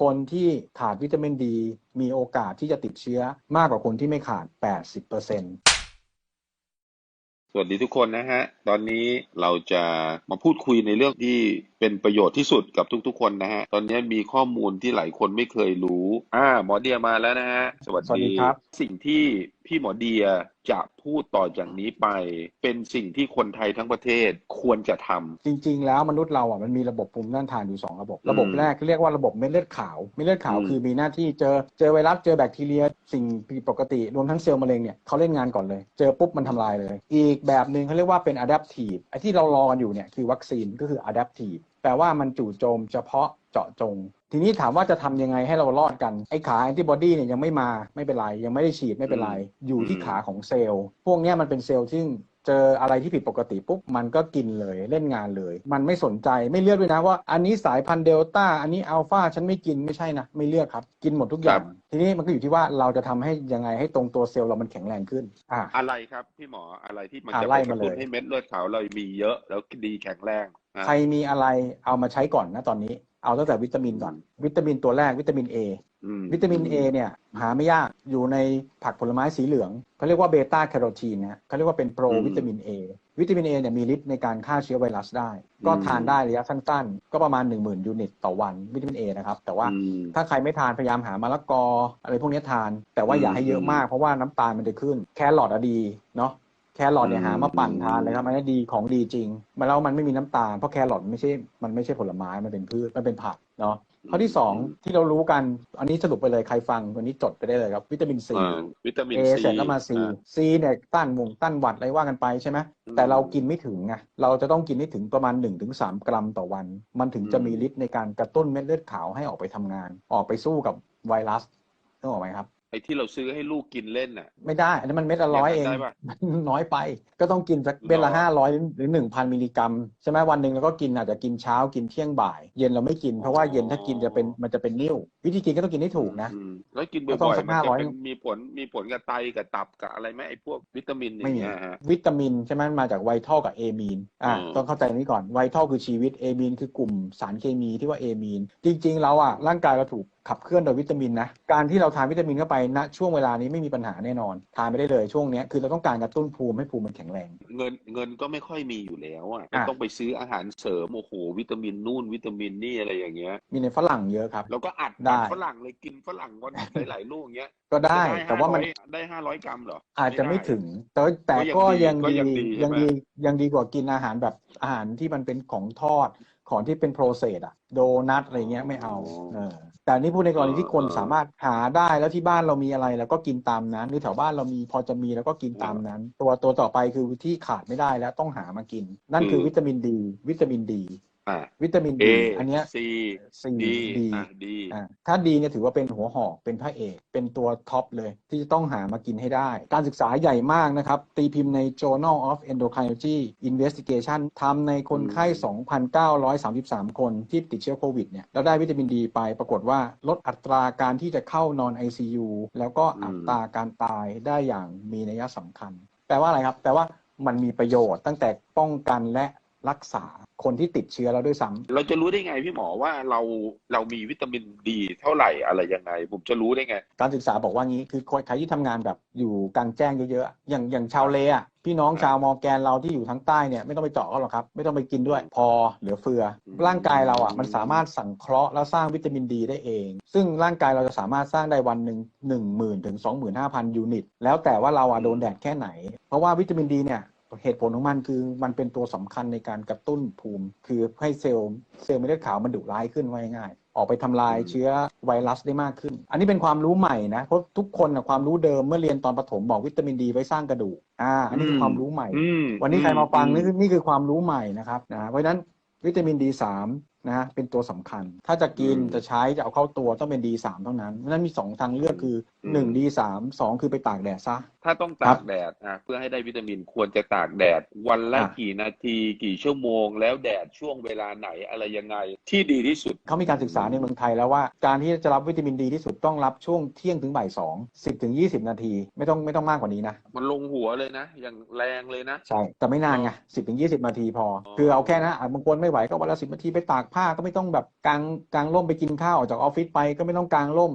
คนที่ขาดวิตามินดี มีโอกาสที่จะติดเชื้อมากกว่าคนที่ไม่ขาด 80%สวัสดีทุกคนนะฮะ ตอนนี้เราจะมาพูดคุยในเรื่องที่เป็นประโยชน์ที่สุดกับทุกๆ คนนะฮะ ตอนนี้มีข้อมูลที่หลายคนไม่เคยรู้ อ่า หมอเดียมาแล้วนะฮะ สวัสสวัสดีครับ สิ่งที่ พี่หมอเดียจะพูดต่อจากนี้ไป เป็นสิ่งที่คนไทยทั้งประเทศควรจะทำจริง ๆ แล้วมนุษย์เราอะมันมีระบบภูมิต้านทานอยู่ 2 ระบบ ระบบแรกเรียกว่าระบบเม็ดเลือดขาวเม็ดเลือดขาวคือมีหน้าที่เจอเจอไวรัสเจอแบคทีเรีย สิ่งผิดปกติรวมทั้งเซลล์มะเร็งเนี่ยเขาเล่นงานก่อนเลย เจอปุ๊บมันทำลายเลย อีกแบบหนึ่งเขาเรียกว่าเป็น adaptive ไอ้ที่เรารอกันอยู่เนี่ยคือวัคซีนก็คือ adaptive แปลว่ามันจู่โจมเฉพาะ เจาะจง ทีนี้ถามว่าจะทำยังไงให้เรารอดกัน ไอ้ขาแอนติบอดีเนี่ยยังไม่มาไม่เป็นไร ยังไม่ได้ฉีดไม่เป็นไร อยู่ที่อืมขาของเซลล์ พวกเนี้ยมันเป็นเซลล์ที่เจออะไรที่ผิดปกติปุ๊บมันก็กินเลยเล่นงานเลย มันไม่สนใจไม่เลือกด้วยนะว่า อันนี้สายพันธุ์เดลต้าอันนี้อัลฟาฉันไม่กินไม่ใช่นะ ไม่เลือกครับ กินหมดทุกอย่าง ทีนี้มันก็อยู่ที่ว่าเราจะทำให้ยังไงให้ตรงตัวเซลล์เรามันแข็งแรงขึ้นอ่าอะไรครับพี่หมออะไรที่มันอะจะไล่ไปกมาระเลยตุ้นให้เม็ดเลือดขาวเรามีเยอะแล้วดีแข็งแรงนะใครมีอะไรเอามาใช้ก่อนนะตอนนี้ เอาตั้งแต่วิตามินก่อน วิตามินตัวแรกวิตามิน A อืมวิตามิน A เนี่ยหาไม่ยากอยู่ในผักผลไม้สีเหลืองเขาเรียกว่าเบต้าแคโรทีนนะเขาเรียกว่าเป็นโปรอืมวิตามิน A วิตามิน A เนี่ยมีฤทธิ์ในการฆ่าเชื้อไวรัสได้ ก็อืมทานได้ระยะสั้นๆ ก็ประมาณ 10,000 ยูนิตต่อวันวิตามิน A นะครับ แต่ว่าอืมถ้าใครไม่ทานพยายามหามะละกอ อะไรพวกนี้ทาน แต่ว่าอย่าให้เยอะมากเพราะว่าน้ำตาลมันจะขึ้น แครอทอะดีเนาะ แครอทเนี่ยอืมหามาปั่นทานเลยครับอันนี้ดีของดีจริงมาแล้วมันไม่มีน้ำตาลเพราะแครอทไม่ใช่มันไม่ใช่ผลไม้มันเป็นพืชมันเป็นผักเนาะข้อที่สองที่เรารู้กัน อันนี้สรุปไปเลยใครฟังวันนี้จดไปได้เลยครับ วิตามินซีอ่าวิตามินเอซีเสร็จแล้วมาซีอ่าซีเนี่ยต้านหมุงต้านหวัดอะไรว่ากันไปใช่ไหมอืมแต่เรากินไม่ถึงไงเราจะต้องกินให้ถึงประมาณ 1-3 กรัมต่อวัน มันถึงจะอืมมีฤทธิ์ในการกระตุ้นเม็ดเลือดขาวให้ออกไปทำงาน ออกไปสู้กับไวรัสต้องออกไหมครับไอ้ที่เราซื้อให้ลูกกินเล่นน่ะ ไม่ได้ อันนี้นมันเม็ดละร้อยเองได้ปะ มันน้อยไป ก็ต้องกินสักเม็ดละหรอห้าร้อยหรือหนึ่งพันมิลลิกรัมใช่ไหมวันหนึ่งเราก็กินอาจจะกินเช้ากินเที่ยงบ่าย เย็นเราไม่กินเพราะว่าเย็นถ้ากินจะเป็นมันจะเป็นนิ่ว วิธีกินก็ต้องกินให้ถูกนะ อืมแล้วกินก็ต้อบ่งอยสักๆมันจะ500 เป็นมีผลมีผลกับไตกับตับกับอะไรไหมไอ้พวกวิตามินอไม่ย่างมีเงี้ยฮะ วิตามินใช่ไหมมันมาจากไวท์เท่ากับเอมีนอ่าอืม ต้องเข้าใจตรงนี้ก่อนไวท์เท่าคือชีวิตเอมีนคือกลุ่มสารเคมีที่ว่าเอมีนจริงๆเราอะร่างกายเราถูกขับเคลื่อนโดยวิตามินนะการที่เราทานวิตามินเข้าไปณช่วงเวลานี้ไม่มีปัญหาแน่นอนทานไปได้เลยช่วงเนี้ยคือเราต้องการกระตุ้นภูมิให้ภูมิมันแข็งแรง เงินเงินก็ไม่ค่อยมีอยู่แล้วอะอะ ต้องไปซื้ออาหารเสริมโอ้โหวิตามินนู่นวิตามินนี่อะไรอย่างเงี้ย มีในฝรั่งเยอะครับเราก็อัดได้อัดฝรั่งเลยกินฝรั่งวันหลายๆลูกอย่างเงี้ย ก็ได้จะแต่ว่ามัน500ได้ห้าร้อยกรัมเหรออาจจะไม่ด้ถึง แต่แต่ก็ก็ยัยังงดีดีก็ยังดียังใช่ไหมดียังดีกว่ากินอาหารแบบอาหารที่มันเป็นของทอดของที่เป็นโปรเซสอะโดนัทอะไรเงี้ยไม่เอาเออแต่นี่พูดในกรณีที่คนสามารถหาได้แล้วที่บ้านเรามีอะไรแล้วก็กินตามนั้น หรือแถวบ้านเรามีพอจะมีแล้วก็กินตามนั้น ตัวตัวต่อไปคือที่ขาดไม่ได้แล้วต้องหามากิน นั่นคือวิตามินดี วิตามินดี อะวิตามิน A ดีอันเนี้ย C ซี D ดีอะ D อ่าถ้าดีเนี่ยถือว่าเป็นหัวหอกเป็นพระเอก เป็นตัวท็อปเลย ที่จะต้องหามากินให้ได้ การศึกษาใหญ่มากนะครับ ตีพิมพ์ใน Journal of Endocrinology Investigation ทำในคนไข้ 2,933 คนที่ติดเชื้อโควิดเนี่ยแล้วได้วิตามินดีไปปรากฏว่าลดอัตราการที่จะเข้านอน ICU แล้วก็อัตราการตายได้อย่างมีนัยสำคัญ แปลว่าอะไรครับ แปลว่ามันมีประโยชน์ตั้งแต่ป้องกันและรักษา คนที่ติดเชื้อแล้วด้วยซ้ำเราจะรู้ได้ไงพี่หมอว่าเราเรามีวิตามินดีเท่าไหร่อะไรยังไง ผมจะรู้ได้ไง การศึกษาบอกว่างี้คือใครที่ทำงานแบบอยู่กลางแจ้งเยอะๆ อย่างอย่างชาวเลอะพี่น้องชาวมอร์แกนเราที่อยู่ทางใต้เนี่ยไม่ต้องไปเจาะเขาหรอกครับ ไม่ต้องไปกินด้วย พอเหลือเฟืออืมร่างกายเราอะมันสามารถสังเคราะห์และสร้างวิตามินดีได้เอง ซึ่งร่างกายเราจะสามารถสร้างได้วันหนึ่งหนึ่งหมื่นถึงสองหมื่นห้าพันยูนิต แล้วแต่ว่าเราอะโดนแดดแค่ไหน เพราะว่าวิตามินดีเนี่ย เหตุผลของมันคือมันเป็นตัวสำคัญในการกระตุ้นภูมิ คือให้เซลล์เซลล์เม็ดเลือดขาวมันดุร้ายขึ้นว่าง่ายๆออกไปทำลายอืมเชื้อไวรัสได้มากขึ้น อันนี้เป็นความรู้ใหม่นะ เพราะทุกคนนะความรู้เดิมเมื่อเรียนตอนประถมบอกวิตามินดีไว้สร้างกระดูกอ่าอันนี้คือความรู้ใหม่อืมวันนี้ใครมาฟังอืนี่คือนี่คือความรู้ใหม่นะครับนะเพราะฉะนั้นวิตามิน D3 นะฮะเป็นตัวสำคัญ ถ้าจะกินจะใช้จะเอาเข้าตัวต้องเป็น D3 เท่านั้นเพราะฉะนั้นมี 2 ทางเลือกคือ 1 D3 2 คือไปตากแดดซะ ถ้าต้องครัตากบแดดอะเพื่อให้ได้วิตามินควรจะตากแดด วันละอะกี่นาทีกี่ชั่วโมง แล้วแดดช่วงเวลาไหนอะไรยังไง ที่ดีที่สุด เขามีการศึกษาในเมืองไทยแล้วว่า การที่จะรับวิตามินดีที่สุดต้องรับช่วงเที่ยงถึงบ่ายสองสิบถึงยี่สิบนาทีไม่ต้องไม่ต้องมากกว่านี้นะมันลงหัวเลยนะ อย่างแรงเลยนะใช่แต่ไม่นานไงสิบถึงยี่สิบนาทีพออ๋อคือเอาแค่นะอะบางคนไม่ไหวก็วันละสิบนาทีไปตากผ้าก็ไม่ต้องแบบกางกางร่มไปกินข้าวออกจากออฟฟิศไปก็ไม่ต้องกางร่ม